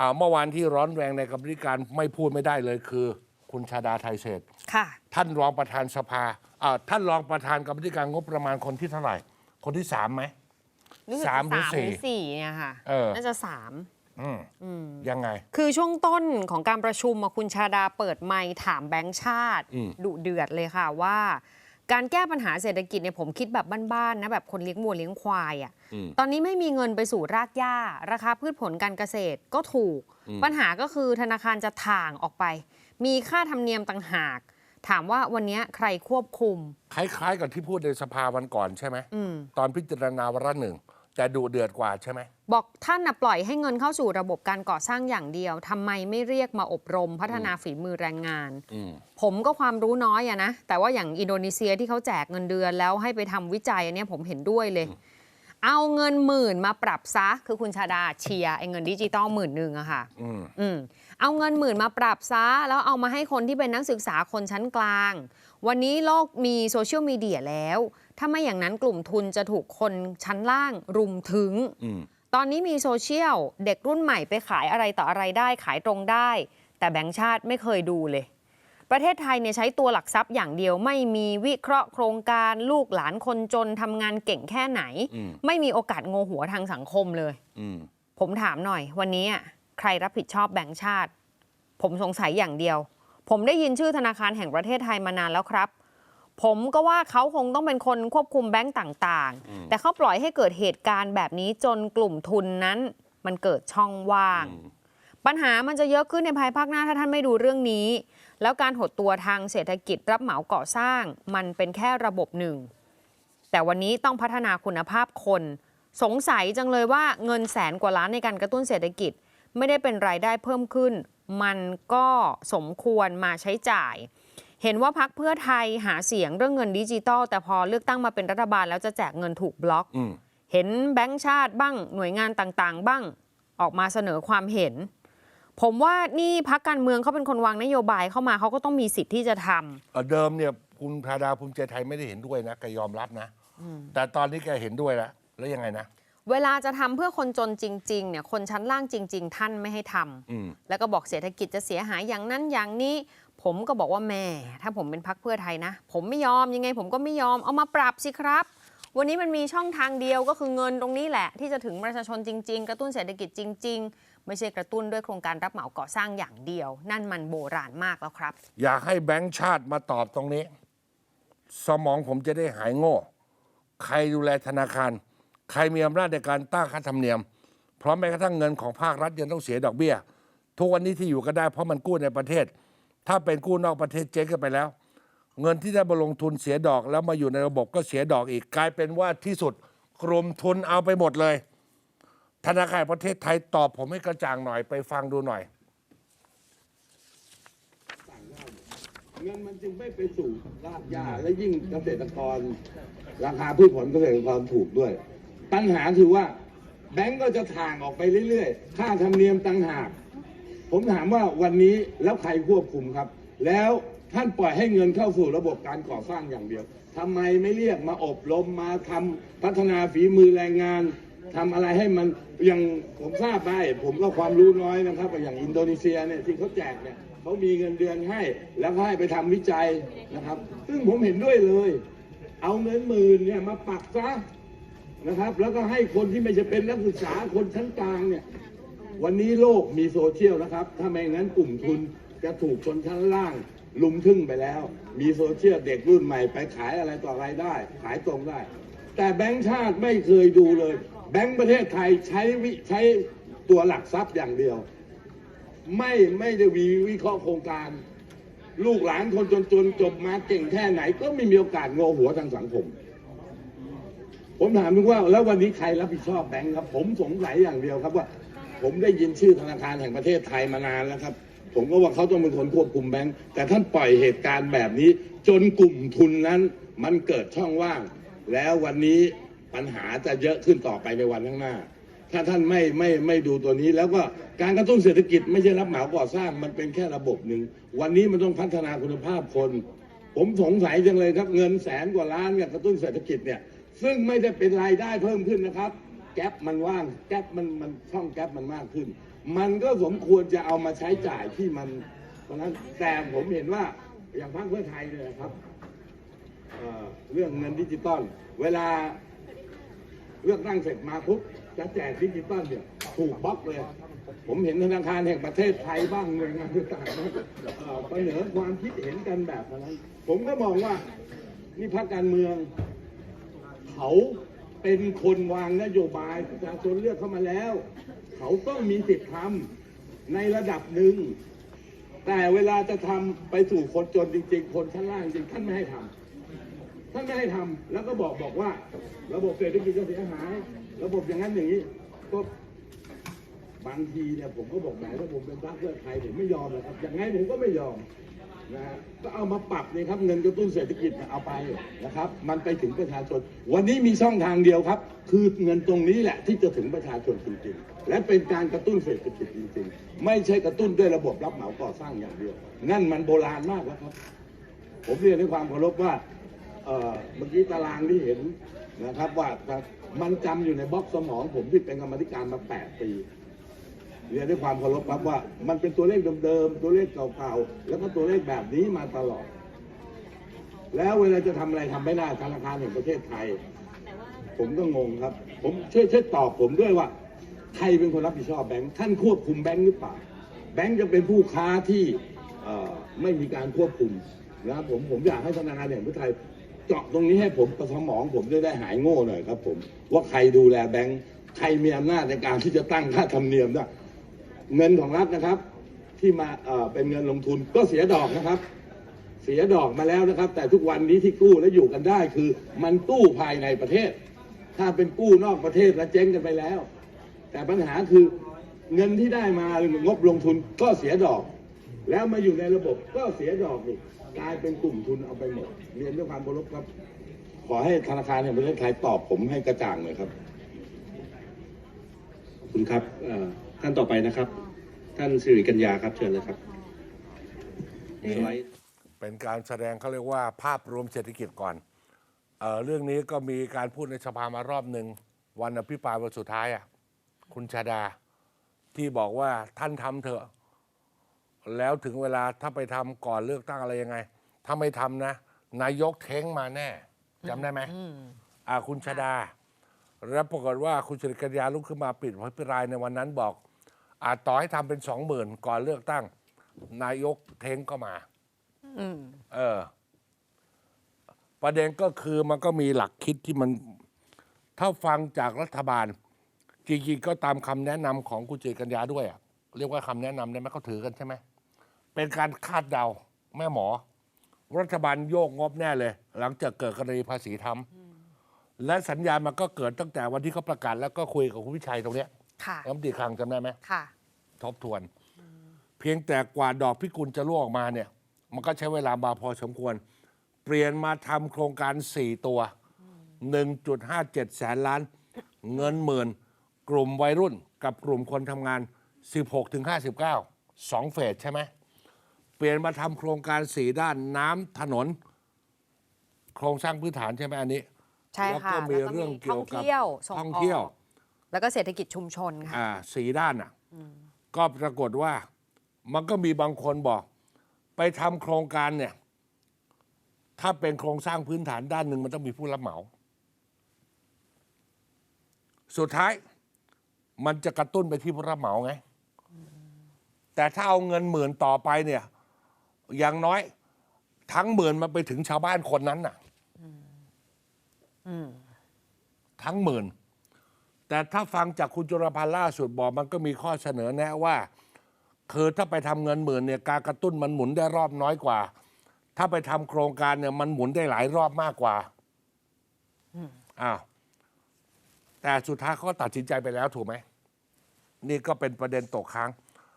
อ่าเมื่อวานที่ร้อนแรงในกรรมธิการไม่พูดไม่ได้เลยคือ คุณชาดาไทยเศรษฐ์ค่ะ ท่านรองประธานสภาอ่าท่านรองประธานกรรมธิการงบประมาณคนที่เท่าไหร่ คนที่สามไหม รู้สึกสามจะหรือสามสี่หรือสี่เนี่ยค่ะ เออ น่าจะสามอืมยังไง คือช่วงต้นของการประชุมอะคุณชาดาเปิดไมค์ถามแบงค์ชาติ อืม ดุเดือดเลยค่ะว่า การแก้ปัญหาเศรษฐกิจเนี่ยผมคิดแบบบ้านๆนะแบบคนเลี้ยงวัวเลี้ยงควายอะ่ะตอนนี้ไม่มีเงินไปสู่รากหญ้า ราคาพืชผลการเกษตรก็ถูก ปัญหาก็คือธนาคารจะถ่างออกไป มีค่าธรรมเนียมต่างหาก ถามว่าวันนี้ใครควบคุม คล้ายๆกับที่พูดในสภาวันก่อนใช่ไหมอืมตอนพิจารณาวาระหนึ่ง แต่ดุเดือดกว่าใช่ไหม บอกท่านนะปล่อยให้เงินเข้าสู่ระบบการก่อสร้างอย่างเดียวทำไมไม่เรียกมาอบรมพัฒนาฝีมือแรงงาน อืม ผมก็ความรู้น้อยอะนะ แต่ว่าอย่างอินโดนีเซียที่เขาแจกเงินเดือนแล้วให้ไปทำวิจัยอันเนี้ยผมเห็นด้วยเลย เอาเงินหมื่นมาปรับซะ คือคุณชาดาเชียร์ไอ้เงินดิจิตอลหมื่นหนึ่งอะค่ะ อืม อืมเอาเงินหมื่นมาปรับซะ แล้วเอามาให้คนที่เป็นนักศึกษาคนชั้นกลาง วันนี้โลกมีโซเชียลมีเดียแล้ว ถ้าไม่อย่างนั้นกลุ่มทุนจะถูกคนชั้นล่างรุมถึงอืมตอนนี้มีโซเชียลเด็กรุ่นใหม่ไปขายอะไรต่ออะไรได้ขายตรงได้ แต่แบงค์ชาติไม่เคยดูเลย ประเทศไทยเนี่ยใช้ตัวหลักทรัพย์อย่างเดียว ไม่มีวิเคราะห์โครงการลูกหลานคนจนทำงานเก่งแค่ไหนอืมไม่มีโอกาสโงหัวทางสังคมเลยอืมผมถามหน่อย วันนี้อะใครรับผิดชอบแบงค์ชาติ ผมสงสัยอย่างเดียว ผมได้ยินชื่อธนาคารแห่งประเทศไทยมานานแล้วครับ ผมก็ว่าเขาคงต้องเป็นคนควบคุมแบงก์ต่างๆ แต่เขาปล่อยให้เกิดเหตุการณ์แบบนี้จนกลุ่มทุนนั้น มันเกิดช่องว่าง ปัญหามันจะเยอะขึ้นในภายภาคหน้าถ้าท่านไม่ดูเรื่องนี้ แล้วการหดตัวทางเศรษฐกิจรับเหมาก่อสร้าง มันเป็นแค่ระบบหนึ่ง แต่วันนี้ต้องพัฒนาคุณภาพคน สงสัยจังเลยว่าเงินแสนกว่าล้านในการกระตุ้นเศรษฐกิจ ไม่ได้เป็นรายได้เพิ่มขึ้น มันก็สมควรมาใช้จ่าย เห็นว่าพักเพื่อไทยหาเสียงเรื่องเงินดิจิตอลแต่พอเลือกตั้งมาเป็นรัฐบาลแล้วจะแจกเงินถูกบล็อกอืมเห็นแบงก์ชาติบ้างหน่วยงานต่างๆ บ้างออกมาเสนอความเห็น ผมว่านี่พักการเมืองเขาเป็นคนวางนโยบายเข้ามาเขาก็ต้องมีสิทธิ์ที่จะทำเอ่อเดิมเนี่ยคุณพาดาภูมิใจไทยไม่ได้เห็นด้วยนะแกยอมรับนะ แต่ตอนนี้แกเห็นด้วยแล้วแล้วยังไงนะเวลาจะทำเพื่อคนจนจริง ๆ เนี่ยคนชั้นล่างจริง ๆ ท่านไม่ให้ทำอืมแล้วก็บอกเศรษฐกิจจะเสียหายอย่างนั้นอย่างนี้ ผมก็บอกว่าแม่ ถ้าผมเป็นพักเพื่อไทยนะ ผมไม่ยอมยังไง ผมก็ไม่ยอมเอามาปรับสิครับ วันนี้มันมีช่องทางเดียวก็คือเงินตรงนี้แหละ ที่จะถึงประชาชนจริง ๆ กระตุ้นเศรษฐกิจจริง ๆ ไม่ใช่กระตุ้นด้วยโครงการรับเหมาก่อสร้างอย่างเดียว นั่นมันโบราณมากแล้วครับ อยากให้แบงค์ชาติมาตอบตรงนี้ สมองผมจะได้หายโง่ ใครดูแลธนาคาร ใครมีอำนาจในการตั้งค่าธรรมเนียม เพราะแม้กระทั่งเงินของภาครัฐยังต้องเสียดอกเบี้ย ทุกวันนี้ที่อยู่ก็ได้เพราะมันกู้ในประเทศ ถ้าเป็นกู้นอกประเทศเจ๊งกันไปแล้ว เงินที่ได้มาลงทุนเสียดอกแล้วมาอยู่ในระบบก็เสียดอกอีกกลายเป็นว่าที่สุดกรมทุนเอาไปหมดเลย ธนาคารประเทศไทยตอบผมให้กระจ่างหน่อยไปฟังดูหน่อย เงินมันจึงไม่ไปสู่รากหญ้าและยิ่งเกษตรกร ราคาพืชผลเกษตรกรถูกด้วย ปัญหาคือว่า แบงก์ก็จะถ่างออกไปเรื่อยๆ ค่าธรรมเนียมต่างหาก ผมถามว่าวันนี้แล้วใครควบคุมครับ แล้วท่านปล่อยให้เงินเข้าสู่ระบบการก่อสร้างอย่างเดียวทำไมไม่เรียกมาอบรมมาทำพัฒนาฝีมือแรงงานทำอะไรให้มันอย่างผมทราบได้ ผมก็ความรู้น้อยนะครับอย่างอินโดนีเซียเนี่ยที่เขาแจกเนี่ยเขามีเงินเดือนให้แล้วให้ไปทำวิจัยนะครับ ซึ่งผมเห็นด้วยเลย เอาเงินหมื่นเนี่ยมาปักซะนะครับ แล้วก็ให้คนที่ไม่จะเป็นนักศึกษาคนชั้นกลางเนี่ย วันนี้โลกมีโซเชียลนะครับ ถ้าไม่งั้นกลุ่มทุนจะถูกชนชั้นล่าง ลุมทึ่งไปแล้ว มีโซเชียลเด็กรุ่นใหม่ไปขายอะไรต่ออะไรได้ ขายตรงได้ แต่แบงก์ชาติไม่เคยดูเลย แบงก์ประเทศไทยใช้วิใช้ตัวหลักทรัพย์อย่างเดียว ไม่ไม่ได้วิวิเคราะห์โครงการ ลูกหลานคนจนๆจบมาเก่งแค่ไหน ก็ไม่มีโอกาสงอหัวทางสังคม ผมถามมึงว่า แล้ววันนี้ใครรับผิดชอบแบงค์ครับ ผมสงสัยอย่างเดียวครับว่า ผมได้ยินชื่อธนาคารแห่งประเทศไทยมานานแล้วครับ ผมก็ว่าเขาต้องเป็นคนควบคุมแบงค์แต่ท่านปล่อยเหตุการณ์แบบนี้ จนกลุ่มทุนนั้น มันเกิดช่องว่าง แล้ววันนี้ปัญหาจะเยอะขึ้นต่อไปในวันข้างหน้า ถ้าท่านไม่ไม่ไม่ดูตัวนี้แล้วก็การกระตุ้นเศรษฐกิจไม่ใช่รับเหมาก่อสร้างมันเป็นแค่ระบบหนึ่งวันนี้มันต้องพัฒนาคุณภาพคน ผมสงสัยจังเลยครับเงินแสนกว่าล้านกับกระตุ้นเศรษฐกิจเนี่ยซึ่งไม่ได้เป็นรายได้เพิ่มขึ้นนะครับ แก๊ปมันว่างแก๊ปมันมันช่องแก๊ปมันมากขึ้น มันก็สมควรจะเอามาใช้จ่ายที่มันเพราะฉะนั้นแต่ผมเห็นว่าอย่างพรรคเพื่อไทยเนี่ยนะครับเเรื่องเงินดิจิตอลเวลาเลือกตั้งเสร็จมาปุ๊บจะแจกดิจิตอลเนี่ยถูกบล็อกเลย ผมเห็นธนาคารแห่งประเทศไทยบ้างหน่วยงานต่างๆนะเอ่อเสนอความคิดเห็นกันแบบนั้น ผมก็มองว่านี่พรรคการเมืองเขา เป็นคนวางนโยบายประชาชนเลือกเข้ามาแล้ว เขาต้องมีสิทธิ์ทำในระดับหนึ่ง แต่เวลาจะทำไปสู่คนจนจริง ๆ คนชั้นล่างจริงท่านไม่ให้ทำท่านไม่ให้ทำแล้วก็บอกบอกว่า ระบบเศรษฐกิจจะเสียหาย ระบบอย่างนั้นอย่างนี้ก็บางทีเนี่ยผมก็บอกแหมถ้าผมเป็นพรรคเพื่อไทยผมไม่ยอมเลยครับอย่างไงผมก็ไม่ยอม นะฮะก็เอามาปรับเลยครับเงินกระตุ้นเศรษฐกิจเอาไปนะครับ มันไปถึงประชาชน วันนี้มีช่องทางเดียวครับ คือเงินตรงนี้แหละที่จะถึงประชาชนจริงๆ และเป็นการกระตุ้นเศรษฐกิจจริงๆ ไม่ใช่กระตุ้นด้วยระบบรับเหมาก่อสร้างอย่างเดียว นั่นมันโบราณมากแล้วครับ ผมเรียนด้วยความเคารพว่าเมื่อกี้ตารางที่เห็นนะครับว่ามันจำอยู่ในบล็อกสมองผมที่เป็นกรรมธิการมา 8 ปี เรียนด้วยความเคารพครับว่า มันเป็นตัวเลขเดิมๆ ตัวเลขเก่าๆ แล้วก็ตัวเลขแบบนี้มาตลอด แล้วเวลาจะทำอะไรทำไม่ได้ธนาคารแห่งประเทศไทย ผมก็งงครับ ผมช่วยช่วยตอบผมด้วยว่า ใครเป็นคนรับผิดชอบแบงค์ ท่านควบคุมแบงค์หรือเปล่า แบงค์จะเป็นผู้ค้าที่ไม่มีการควบคุมนะครับผมผมอยากให้ธนาคารแห่งประเทศไทยเจาะตรงนี้ให้ผมประสมองผมจะได้หายโง่หน่อยครับผมว่าใครดูแลแบงค์ใครมีอำนาจในการที่จะตั้งค่าธรรมเนียมได้ เงินของรัฐนะครับ ที่มาเป็นเงินลงทุนก็เสียดอกนะครับ เสียดอกมาแล้วนะครับ แต่ทุกวันนี้ที่กู้และอยู่กันได้คือ มันกู้ภายในประเทศ ถ้าเป็นกู้นอกประเทศแล้วเจ๊งกันไปแล้ว แต่ปัญหาคือเงินที่ได้มางบลงทุนก็เสียดอก แล้วมาอยู่ในระบบก็เสียดอกอีกกลายเป็นกลุ่มทุนเอาไปหมดเรียนด้วยความเคารพครับ ขอให้ธนาคารแห่งประเทศไทยตอบผมให้กระจ่างหน่อยครับ ขอบคุณครับท่านต่อไปนะครับ ท่านสิริกัญญาครับเชิญเลยครับสไลด์เป็นการแสดงเขาเรียกว่าภาพรวมเศรษฐกิจก่อนเออเรื่องนี้ก็มีการพูดในสภามารอบหนึ่งวันอภิปรายวันสุดท้ายอะคุณชาดา ที่บอกว่าท่านทำเถอะ แล้วถึงเวลาถ้าไปทำก่อนเลือกตั้งอะไรยังไง ถ้าไม่ทำนะ นายกเท้งมาแน่จำได้ไหมอ่าคุณชาดา แล้วปรากฏว่าคุณชริกัญญาลุกขึ้นมาปิดอภิปรายในวันนั้นบอก อาจต่อให้ทำเป็นสองหมื่นก่อนเลือกตั้ง นายกเท้งก็มาอืมเออ ประเด็นก็คือมันก็มีหลักคิดที่มัน ถ้าฟังจากรัฐบาลจริงๆก็ตามคำแนะนำของคุณเจกัญญาด้วยอะเรียกว่าคำแนะนำได้ไหมเขาถือกันใช่ไหมเป็นการคาดเดาแม่หมอ รัฐบาลโยกงบแน่เลย หลังจากเกิดกรณีภาษีทำและสัญญาณมันก็เกิดตั้งแต่วันที่เขาประกาศแล้วก็คุยกับคุณวิชัยตรงเนี้ย ค่ะรัฐมนตรีคลังจำได้ไหมค่ะทบทวน เพียงแต่กว่าดอกพิกุลจะล่วงออกมาเนี่ย มันก็ใช้เวลามาพอสมควร เปลี่ยนมาทำโครงการ 4 ตัว 1.57 แสนล้าน เงินหมื่น กลุ่มวัยรุ่นกับกลุ่มคนทำงาน 16ถึง59 2 เฟสใช่ไหม เปลี่ยนมาทำโครงการ 4 ด้านน้ำถนน โครงสร้างพื้นฐานใช่ไหมอันนี้ ใช่แล้วค่ะก็มีเรื่องเกี่ยวกับท่องเที่ยวส่งท่องเที่ยวออก แล้วก็เศรษฐกิจชุมชนค่ะอ่าสีด้านอะก็ปรากฏว่ามันก็มีบางคนบอก ไปทำโครงการเนี่ย ถ้าเป็นโครงสร้างพื้นฐานด้านหนึ่งมันต้องมีผู้รับเหมา สุดท้าย มันจะกระตุ้นไปที่ผู้รับเหมาไง แต่ถ้าเอาเงินหมื่นต่อไปเนี่ย อย่างน้อย ทั้งหมื่นมันไปถึงชาวบ้านคนนั้นน่ะทั้งหมื่น แต่ถ้าฟังจากคุณจุลพันธ์ล่าสุดบอกมันก็มีข้อเสนอแนะว่าคือถ้าไปทำเงินหมื่นเนี่ยการกระตุ้นมันหมุนได้รอบน้อยกว่า ถ้าไปทำโครงการเนี่ยมันหมุนได้หลายรอบมากกว่าอ้าวแต่สุดท้ายเขาก็ตัดสินใจไปแล้วถูกไหม นี่ก็เป็นประเด็นตกค้าง